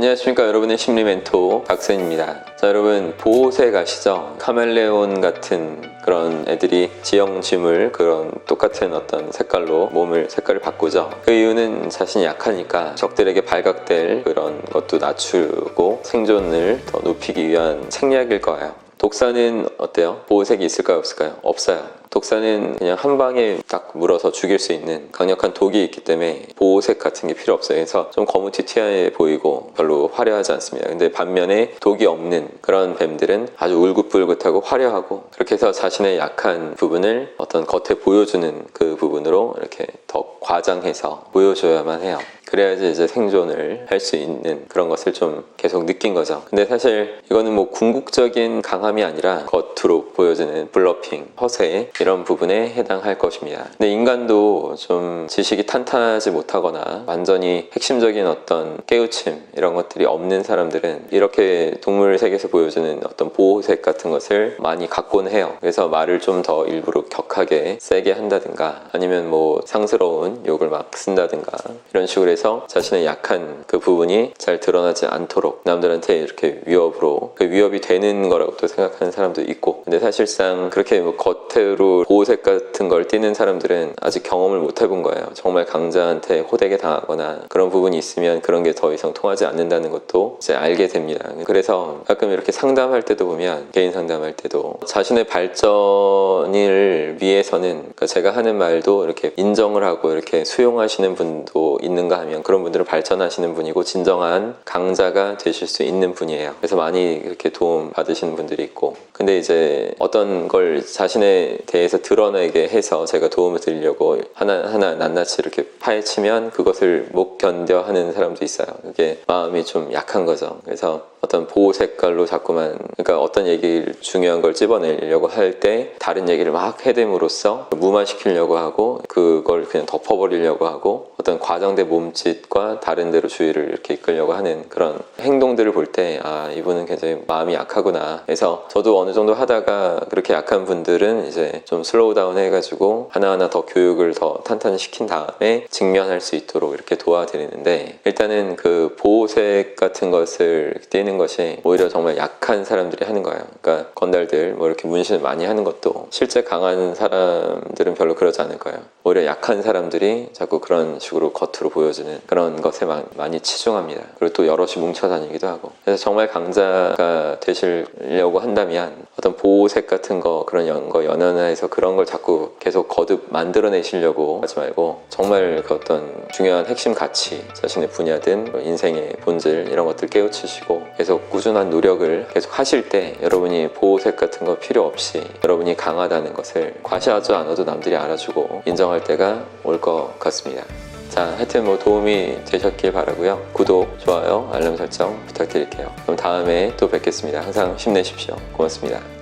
안녕하십니까 여러분의 심리 멘토 박선입니다. 자 여러분 보호색 아시죠? 카멜레온 같은 그런 애들이 지형짐을 그런 똑같은 어떤 색깔로 몸을 색깔을 바꾸죠. 그 이유는 자신이 약하니까 적들에게 발각될 그런 것도 낮추고 생존을 더 높이기 위한 생략일 거예요. 독사는 어때요? 보호색이 있을까요? 없을까요? 없어요. 독사는 그냥 한 방에 딱 물어서 죽일 수 있는 강력한 독이 있기 때문에 보호색 같은 게 필요 없어요. 그래서 좀 거무튀튀해 보이고 별로 화려하지 않습니다. 근데 반면에 독이 없는 그런 뱀들은 아주 울긋불긋하고 화려하고 그렇게 해서 자신의 약한 부분을 어떤 겉에 보여주는 그 부분으로 이렇게 더 과장해서 보여줘야만 해요. 그래야지 이제 생존을 할 수 있는 그런 것을 좀 계속 느낀 거죠. 근데 사실 이거는 뭐 궁극적인 강함이 아니라 겉으로 보여지는 블러핑, 허세 이런 부분에 해당할 것입니다. 근데 인간도 좀 지식이 탄탄하지 못하거나 완전히 핵심적인 어떤 깨우침 이런 것들이 없는 사람들은 이렇게 동물 세계에서 보여주는 어떤 보호색 같은 것을 많이 갖고는 해요. 그래서 말을 좀 더 일부러 격하게 세게 한다든가 아니면 뭐 상스러운 욕을 막 쓴다든가 이런 식으로 해서 자신의 약한 그 부분이 잘 드러나지 않도록 남들한테 이렇게 위협으로 그 위협이 되는 거라고 또 생각하는 사람도 있고 근데 사실상 그렇게 뭐 겉으로 보호색 같은 걸 띠는 사람들은 아직 경험을 못 해본 거예요. 정말 강자한테 호되게 당하거나 그런 부분이 있으면 그런 게 더 이상 통하지 않는다는 것도 이제 알게 됩니다. 그래서 가끔 이렇게 상담할 때도 보면 개인 상담할 때도 자신의 발전을 위해서는 그러니까 제가 하는 말도 이렇게 인정을 하고 이렇게 수용하시는 분도 있는가 하면 그런 분들은 발전하시는 분이고 진정한 강자가 되실 수 있는 분이에요. 그래서 많이 이렇게 도움 받으시는 분들이 있고 근데 이제 어떤 걸 자신에 대해서 드러내게 해서 제가 도움을 드리려고 하나하나 낱낱이 이렇게 파헤치면 그것을 못 견뎌 하는 사람도 있어요. 그게 마음이 좀 약한 거죠. 그래서 어떤 보호 색깔로 자꾸만 그러니까 어떤 얘기를 중요한 걸 찝어내려고 할 때 다른 얘기를 막 해댐으로써 무마시키려고 하고 그걸 그냥 덮어버리려고 하고 어떤 과장된 몸짓과 다른 데로 주의를 이렇게 이끌려고 하는 그런 행동들을 볼 때 아 이분은 굉장히 마음이 약하구나. 해서 저도 어느 정도 하다가 그렇게 약한 분들은 이제 좀 슬로우 다운 해가지고 하나하나 더 교육을 더 탄탄히 시킨 다음에 직면할 수 있도록 이렇게 도와드리는데 일단은 그 보호색 같은 것을 띄는 것이 오히려 정말 약한 사람들이 하는 거예요. 그러니까 건달들 뭐 이렇게 문신을 많이 하는 것도 실제 강한 사람들은 별로 그러지 않을 거예요. 오히려 약한 사람들이 자꾸 그런 식으로 겉으로 보여주는 그런 것에 마- 많이 치중합니다. 그리고 또 여럿이 뭉쳐 다니기도 하고. 그래서 정말 강자가 되시려고 한다면 어떤 보호색 같은 거 그런 연- 거 연연해서 그런 걸 자꾸 계속 거듭 만들어내시려고 하지 말고 정말 그 어떤 중요한 핵심 가치 자신의 분야든 뭐 인생의 본질 이런 것들 깨우치시고 계속 꾸준한 노력을 계속 하실 때 여러분이 보호색 같은 거 필요 없이 여러분이 강하다는 것을 과시하지 않아도 남들이 알아주고 인정할 때가 올 것 같습니다. 자, 하여튼 뭐 도움이 되셨길 바라고요. 구독, 좋아요, 알람 설정 부탁드릴게요. 그럼 다음에 또 뵙겠습니다. 항상 힘내십시오. 고맙습니다.